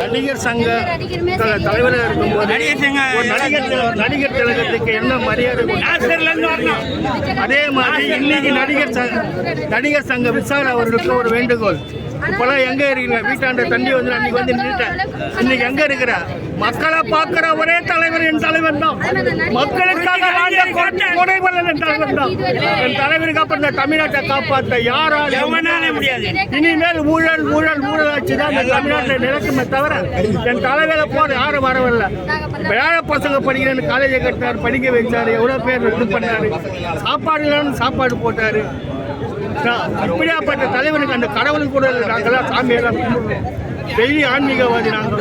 நடிகர் சங்க தலைவராக இருக்கும்போது ஒரு நடிகர் தி- நடிகர் திலகத்துக்கு என்ன மரியாதை? அதே மாதிரி இன்னைக்கு நடிகர் சங்க நடிகர் சங்க விசால் அவர்களுக்கு ஒரு வேண்டுகோள் இப்பெல்லாம் எங்க இருக்கீங்க? வீட்டாண்ட தண்ணி வந்து அன்னைக்கு வந்து நின்றுட்டேன். இன்னைக்கு எங்க இருக்கிற? மக்களை பார்க்கிற ஒரே தலைவர் என் தலைவர் தான். மக்களுக்காக வாழ்ந்த கொடை- கொடைவள்ளல் என் தலைவர் தான். என் தலைவருக்கு அப்புறம் இந்த தமிழ்நாட்டை காப்பாற்ற யாராலும் முடியாது. இனிமேல் ஊழல் ஊழல் ஊழல் ஆட்சி தான் இந்த தமிழ்நாட்டில் நிலைக்குமே தவிர என் தலைவரை போல யாரும் வரவில்லை. ஏழை பசங்க படிக்கிறேன்னு காலேஜை கட்டினார் படிக்க வச்சாரு எவ்வளோ பேர் இது பண்ணாரு? சாப்பாடு இல்லைன்னு சாப்பாடு போட்டாரு. இப்படியாப்பட்ட தலைவனுக்கு அந்த கடவுளுக்கு கூட நாங்களாம் சாமியெல்லாம் கும்பிடுறோம் டெய்லி ஆன்மீகவாதி நாங்கள்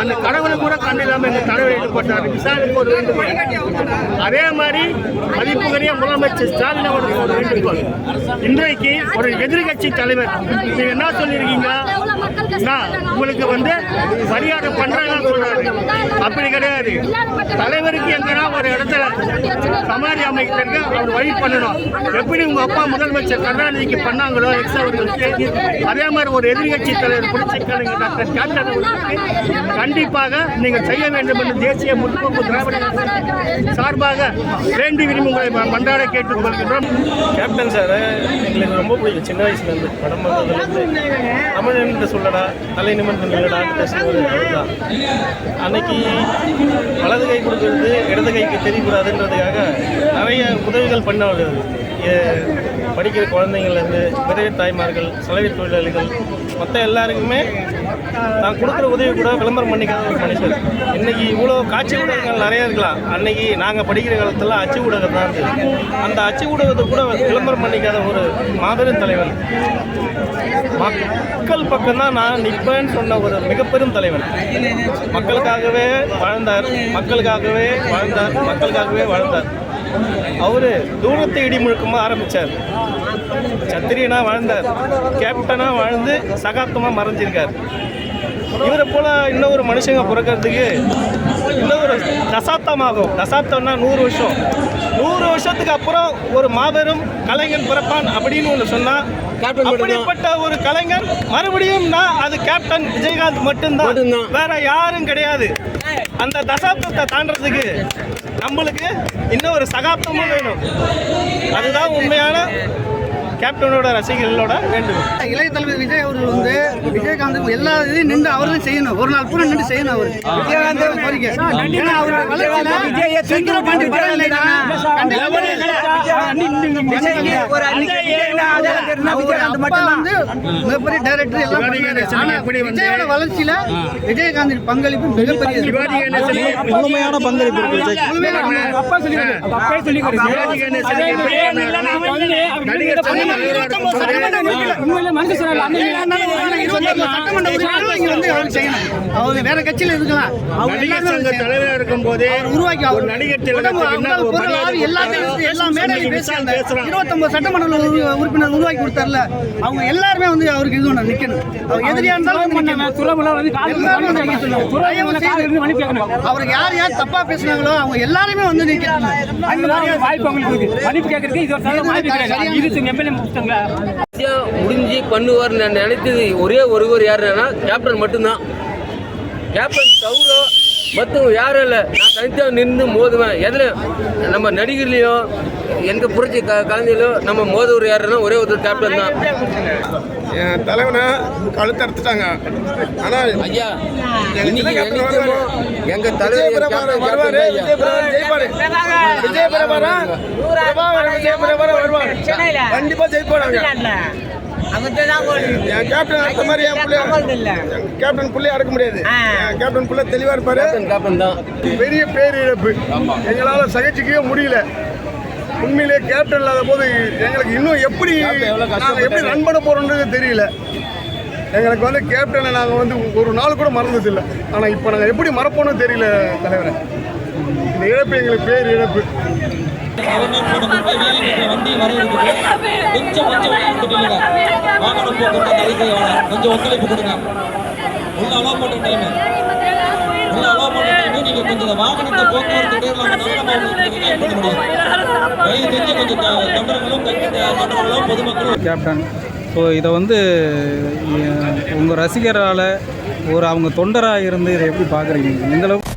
அந்த கடவுளை கூட கண்டில்லாமல் எங்கள் தலைவர் ஈடுபட்டார் விசாரணைக்கு ஒரு வேண்டுகோள். அதே மாதிரி மதிப்புகரிய முதலமைச்சர் ஸ்டாலின் அவருக்கு ஒரு வேண்டுகோள். இன்றைக்கு ஒரு எதிர்கட்சி தலைவர் நீங்கள் என்ன சொல்லியிருக்கீங்க? உங்களுக்கு வந்து மரியாதை பண்ணுறாங்கன்னு சொல்கிறாரு அப்படி கிடையாது. தலைவருக்கு எங்கன்னா ஒரு இடத்துல சமாதி அமைக்கிறதுக்கு அவர் வழி பண்ணணும். எப்படி உங்க அப்பா முதலமைச்சர் கருணாநிதிக்கு பண்ணாங்களோ எக்ஸ் அவர்களுக்கு அதே மாதிரி ஒரு எதிர்கட்சி தலைவர் பிடிச்சிக்கலுங்க டாக்டர் கேப்டன் அவர்களுக்கு. கண்டிப்பாக நீங்கள் செய்ய வேண்டும் என்று தேசிய முற்போக்கு திராவிட சார்பாக வேண்டி விரும்பி உங்களை மன்றாட கேட்டுக் கேப்டன் சார் எங்களுக்கு ரொம்ப பிடிக்கும். சின்ன வயசுலேருந்து படம் பார்த்ததுலேருந்து தமிழ் என்று சொல்லடா தலை நிமிடம் இல்லடா பேசுறது அன்னைக்கு வலது கை கொடுக்கறது மக்களுக்கு தெரியக்கூடாதுன்றதுக்காக நிறைய உதவிகள் பண்ண படிக்கிற குழந்தைங்கள்லேருந்து விதவை தாய்மார்கள் சலவை தொழிலாளிகள் மற்ற எல்லாருக்குமே நான் கொடுக்குற உதவி கூட விளம்பரம் பண்ணிக்காத ஒரு மனுஷர் இன்னைக்கு இவ்வளோ காட்சி ஊடகங்கள் நிறைய இருக்கலாம். அன்னைக்கு நாங்கள் படிக்கிற காலத்தில் அச்சு ஊடகம் தான் இருந்தது. அந்த அச்சு ஊடகத்தை கூட விளம்பரம் பண்ணிக்காத ஒரு மாபெரும் தலைவன். மக்கள் பக்கம்தான் நான் நிற்பேன்னு சொன்ன ஒரு மிகப்பெரும் தலைவன். மக்களுக்காகவே வாழ்ந்தார் மக்களுக்காகவே வாழ்ந்தார் மக்களுக்காகவே வாழ்ந்தார். அவரு தூரத்தை இடி முழுக்கமாக ஆரம்பித்தார் சத்திரியனா வாழ்ந்தார். கேப்டனா வாழ்ந்து சகாப்தமாக மறைஞ்சிருக்கார். இவரை போல இன்னொரு மனுஷங்க பிறக்கிறதுக்கு இன்னொரு தசாப்தம் ஆகும் தசாப்தம்னா நூறு வருஷம். நூறு வருஷத்துக்கு அப்புறம் ஒரு மாபெரும் கலைஞன் பிறப்பான் அப்படின்னு ஒன்று சொன்னா அப்படிப்பட்ட ஒரு கலைஞன் மறுபடியும் நான் அது கேப்டன் விஜயகாந்த் மட்டும்தான். வேற யாரும் கிடையாது. அந்த தசாப்தத்தை தாண்டறதுக்கு நம்மளுக்கு இன்னும் ஒரு சகாப்தமும் வேணும். அதுதான் உண்மையான கேப்டனோட ரசிகர்களோட வேண்டுகோள். இளைய தலைவர் விஜய் அவர்கள் வந்து விஜயகாந்த் எல்லா இதையும் நின்று அவர் தான் செய்யணும். ஒரு நாள் பூரா நின்று செய்யணும் அவர். விஜயகாந்த் கோரிக்கை. ஏன்னா அவர் வளர்ச்சியில செந்தில் பாண்டி பரவாயில்லைன்னா விஜயகாந்த் மட்டும் வந்து மிகப்பெரிய டைரக்டர் எல்லாம் வளர்ச்சியில விஜயகாந்தின் பங்களிப்பு மிகப்பெரிய முழுமையான பங்களிப்பு இருக்கு விஜய். கணேசன் எப்படி அவர் அவர் வேற கட்சியில இருக்கலாம் செய்யணும். தலைவரா இருக்கும் போதே அவர் உருவாக்கி அவர் நடிகர் எல்லா மேடையிலும் பேசுறாங்க. இருபத்தொன்பது சட்டமன்ற உறு- உறுப்பினர் உருவாக்கி கொடுத்தார்ல. அவங்க எல்லாருமே வந்து அவருக்கு இது நிக்கணும். அவர் எதிரியா இருந்தாலும் வந்து நிக்கணும். எல்லாரும் வந்து நிக்கணும். தயவு செய்து அவருக்கு யார் யார் தப்பா பேசுனாங்களோ அவங்க எல்லாருமே வந்து நிக்கணும். அந்த மாதிரி வாய்ப்பு அவங்களுக்கு இருக்கு. மன்னிப்பு கேட்கறதுக்கு இது ஒரு நல்ல வாய்ப்பு கிடையாது. இருக்கு எம்எல்ஏ முடிச்சிட்டாங்களா ஈஸியாக முடிஞ்சு பண்ணுவார்னு நான் நினைத்தது ஒரே ஒருவர் யாருன்னா கேப்டன் மட்டும்தான். கேப்டன் தவிர மற்றவங்க யாரும் இல்லை. நான் தனித்தாக நின்று மோதுவேன். எதில்? நம்ம நடிகர்லையும் எங்கள் புரட்சி க கலைஞர்லையும் நம்ம மோதுவர் யாருன்னா ஒரே ஒருத்தர் கேப்டன் தான். என் தலைவனை கழுத்து அறுத்துட்டாங்க ஆனால் ஐயா எங்க தலைவர் வருவாரு கேப்டன் விஜய் பிரபாகரன் ஜெயிப்பாரு. விஜய் பிரபாகரன் பிரபாகரன் விஜய் பிரபாகரன் வருவார். கண்டிப்பா ஜெயிப்பாங்க என் கேப்டன் அடுத்த மாதிரி என் பிள்ளை என் கேப்டன் புள்ளைய அடக்க முடியாது. என் கேப்டன் புள்ள தெளிவா இருப்பாரு. பெரிய பேரிழப்பு. எங்களால சகிச்சுக்கவே முடியல. உண்மையிலே கேப்டன் இல்லாத போது எங்களுக்கு இன்னும் எப்படி நாங்கள் எப்படி ரன் பண்ண போறோம்ன்றது தெரியல. எங்களுக்கு வந்து கேப்டனை நாங்கள் வந்து ஒரு நாள் கூட மறந்ததில்லை. ஆனால் இப்போ நாங்கள் எப்படி மறப்போம்னு தெரியல தலைவரை. இந்த இழப்பு எங்களுக்கு பேர் இழப்பு. கொஞ்சம் ஒத்துழைப்பு கொடுங்க. உள்ள அலோவ் பண்ண டைம் இந்த வாகனத்தை போக்குவரத்து தொண்டர்களும் பொதுமக்களும் கேப்டன் ஸோ இதை வந்து உங்கள் ரசிகரால் ஒரு அவங்க தொண்டராக இருந்து இதை எப்படி பார்க்குறீங்க? எந்த அளவுக்கு